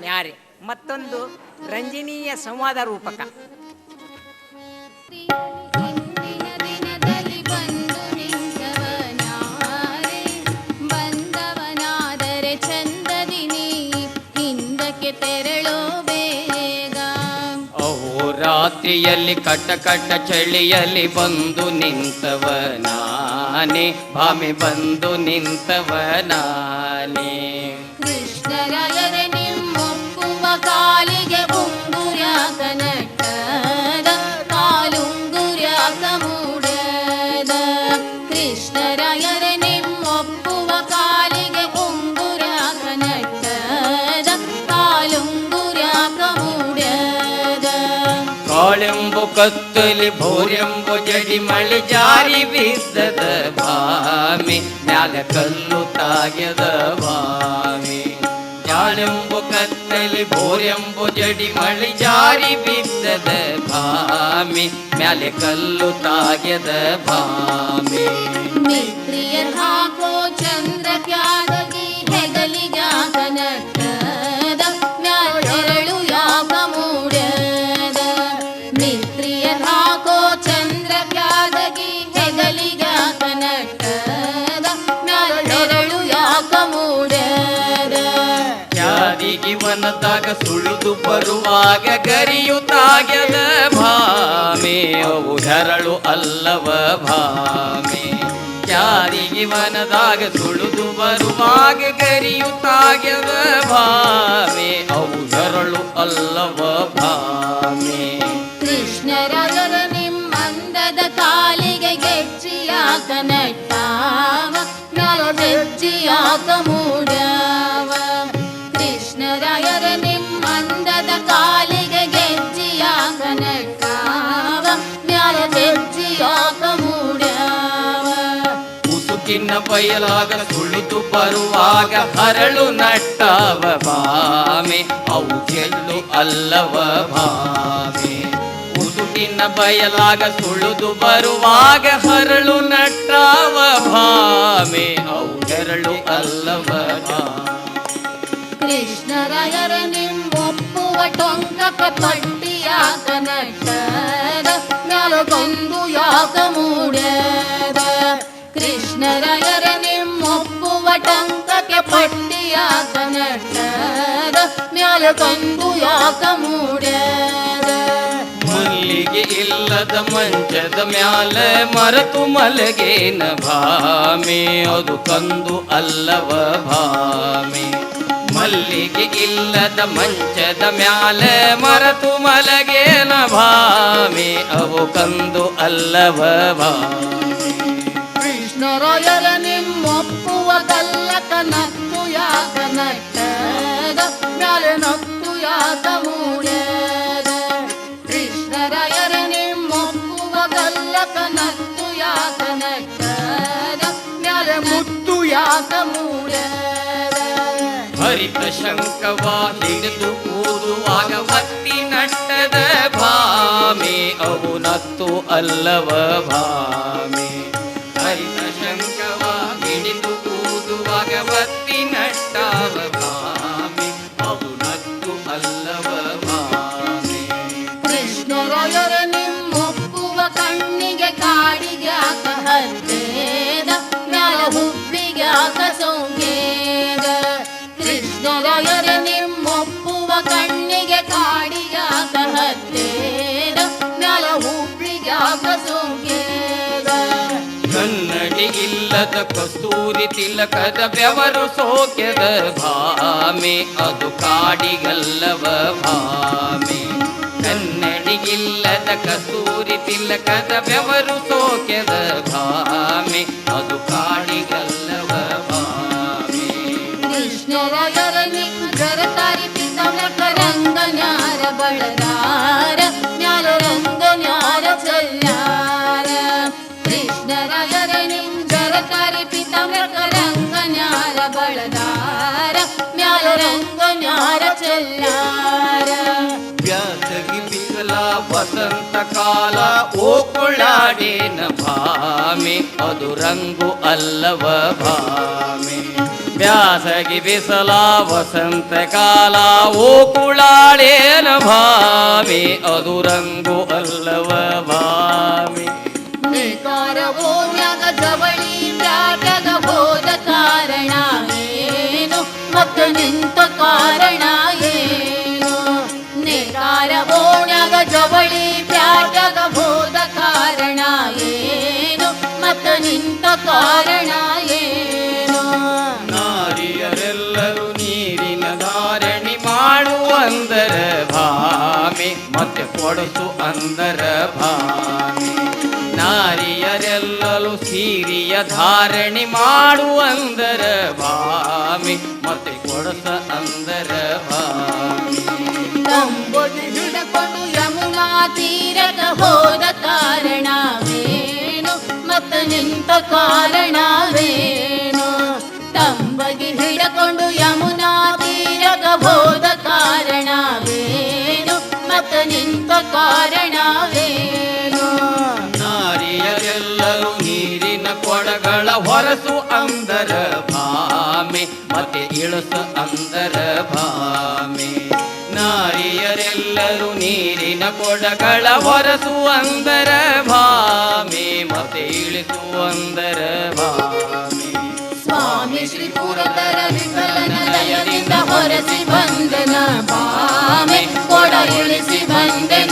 ನ್ಯಾರೆ ಮತ್ತೊಂದು ರಂಜನೀಯ ಸಂವಾದ ರೂಪಕ ರಾತ್ರಿಯಲ್ಲಿ ಕಟ್ಟ ಕಟ್ಟ ಚಳಿಯಲ್ಲಿ ಬಂದು ನಿಂತವ ನಾನೇ ಭಾಮೆ ಬಂದು ನಿಂತವ ಕೃಷ್ಣರಾಯರ ನಿಮ್ಮೊಪ್ಪುವ ಕಾಲಿಗೆ ಉಂಗುರ್ಯಾಕ ನಟ್ಟದ ಕಾಲುಂಗುರ್ಯಾಕ ಮೂಡದ ಕಾಳೆಂಬು ಕತ್ತಲಿ ಭೋರೆಂಬು ಜಾಳೆಂಬು ಕತ್ತಲಿ, ಬೋರೆಂಬು ಜಡಿ ಮಳಿ ಜಾರಿ ಬಿದ್ದದ ಭಾಮಿ, ಮ್ಯಾಲೆ ಕಲ್ಲು ತಾಗ್ಯದ ಭಾಮಿ. ಮಿತ್ರಿಯರ್ ಹಾಕೋ ಚಂದ್ರ ಕ್ಯಾದಗಿ ಯಾರಿಗೆ ವನದಾಗ ಸುಳಿದು ಬರುವಾಗ ಗರಿಯು ಭಾಮಿ. ಅವು ಹೆರಳು ಅಲ್ಲವ ಭಾಮೆ. ಯಾರಿಗೆ ಮನದಾಗ ಸುಳಿದು ಬರುವಾಗ ಗರಿಯು ಭಾಮಿ. ಅವು ಹೆರಳು ಅಲ್ಲವ ಭಾಮೆ. ಕೃಷ್ಣರ ನಿಮ್ಮಂದದ ಕಾಲಿಗೆ ಗೆಜ್ಜಿಯಾಕ ನಟ್ಟಾವ. ಮ್ಯಾಲ ಗೆಜ್ಜಿಯಾಕ ಮೂಡ್ಯಾವ ಮುಸುಕಿನ ಬಯಲಾಗ ಸುಳಿದು ಬರುವಾಗ ಹರಳು ನಟ್ಟವ ಭಾಮೆ ಅವು ಗೆಲ್ಲು ಅಲ್ಲವ ಭಾಮೆ ಮುಸುಕಿನ ಬಯಲಾಗ ಸುಳಿದು ಬರುವಾಗ ಹರಳು ನಟ್ಟವ ಭಾಮೆ ಅವು ಹೆರಳು ಅಲ್ಲವ ಕೃಷ್ಣರಾಯರ ನಿಮ್ಮೊಪ್ಪುವ ಟೊಂಕ ಪಟ್ಟಿಯಾಕ ನಟ್ಟದ ಮ್ಯಾಲ ಯಾಕ ಪಟ್ಟಿಯಾಕ ಮ್ಯಾಲ ಮ್ಯಾಲಗೊಂದು ಯಾಕ ಮೂಡ್ಯಾರ ಮಲ್ಲಿಗೆ ಇಲ್ಲದ ಮಂಚದ ಮ್ಯಾಲ ಮರತು ಮಲಗೇನ ಭಾಮೆ ಅದು ಕಂದು ಅಲ್ಲವ ಭಾಮಿ. ಮಲ್ಲಿಗೆ ಇಲ್ಲದ ಮಂಚದ ಮ್ಯಾಲ ಮರತು ಮಲಗೇನ ಭಾಮೆ ಅವು ಕಂದು ಅಲ್ಲವ ಭಾಮಿ. ಕೃಷ್ಣರಾಯರ ನತ್ತು ಯಾಕ ಗಲ್ಲಕ ಯಾಕ ಮುತ್ತು ಭಕ್ತಿ ನಟ್ಟದ ಭಾಮೆ. ಅವು ನತ್ತು ಅಲ್ಲವ ಭಾಮೆ. ಕಾಡಿಗ್ಯಾಕ ಹತ್ತೇದ, ಮ್ಯಾಲ ಹುಬ್ಬಿಗ್ಯಾಕ ಸೌಂಗೇದ. ಕೃಷ್ಣರಾಯರ ನಿಮ್ಮೊಪ್ಪುವ ಕಣ್ಣಿಗೆ ಕಾಡಿಗ್ಯಾಕ ಹತ್ತೇದ, ಮ್ಯಾಲ ಹುಬ್ಬಿಗ್ಯಾಕ ಸೌಂಗೇದ. ಕನ್ನಡಿ ಇಲ್ಲದ ಕಸ್ತೂರಿ ತಿಲಕದ ಬೆವರು ಸೋಕ್ಯದ ಭಾಮೆ, ಅದು ಕಾಡಿಗಲ್ಲವ ಭಾಮೆ. ತಿಲಕದ ಬೆವರು ಸೋಕ್ಯದ ಭಾಮೆ ಅದು ಕಾಡಿಗಲ್ಲವ ಭಾಮೆ ಕೃಷ್ಣರಾಯರ ನಿಮ್ಮ ಜರತಾರಿ ಪಿತಮಕ ರಂಗನ್ಯಾರ ಬಳಗಾರ ನ್ಯಾಲ ರಂಗನ್ಯಾರ ಚಲ್ಯಾರ ಕೃಷ್ಣರಾಯರ ನಿಮ್ ಜರತಾರಿ ಪಿತಮಕ ರಂಗನ್ಯಾರ ಬಳಗಾರ ನ್ಯಾಲ ರಂಗನ್ಯಾರ ಚಲ್ಯಾರ ಬ್ಯಾಸಗಿ ಬಿಗಲ ವಸಂತ ಕಾಲ ಓಕುಳಾಡೇನ ಭಾಮೆ ಅದು ರಂಗು ಅಲ್ಲವ ಭಾಮೆ. ಬ್ಯಾಸಗಿ ಬಿಸಲ ವಸಂತ ಕಾಲ ಓ ಕುಳಾಳೇನ ಭಾಮಿ ಅದು ರಂಗು ಅಲ್ಲವ ಭಾಮಿ. ನೇಕಾರ ನಿಂತ ಕಾರಣ ಏನು? ನಾರಿಯರೆಲ್ಲರೂ ನೀರಿನ ಧಾರಣಿ ಮಾಡುವಂದರ ಭಾಮಿ ಮತ್ತೆ ಕೊಡಸು ಅಂದರ ಭಾಮಿ. ನಾರಿಯರೆಲ್ಲರೂ ಸೀರಿಯ ಧಾರಣಿ ಮಾಡುವಂದರ ಭಾಮಿ ಮತ್ತೆ ಕೊಡಸ ಅಂದರ ಭಾಮಿ. ಯಮುನಾ ಕಾರಣವೇನು? ತಂಬಗಿ ಹಿಡಕೊಂಡು ಯಮುನಾ ತೀರದ ಹೋದ ಕಾರಣವೇನು? ಮತ ನಿಂತ ಕಾರಣವೇನು? ನಾರಿಯರೆಲ್ಲರೂ ನೀರಿನ ಕೊಡಗಳ ಹೊರಸು ಅಂದರ ಭಾಮೆ, ಮತ್ತೆ ಇಳಸ ಅಂದರ ಭಾಮೆ. ನಾರಿಯರೆಲ್ಲರೂ ನೀರಿನ ಕೊಡಗಳ ಹೊರಸುವಂದರ ಭಾಮಿ, ಮತೆ ಇಳಿಸುವಂದರ ಭಾಮಿ. ಸ್ವಾಮಿ ಶ್ರೀ ಪುರದರ ಹೊರಸಿ ಬಂದನ ಭಾಮಿ, ಕೊಡ ಇಳಿಸಿ ಬಂದನ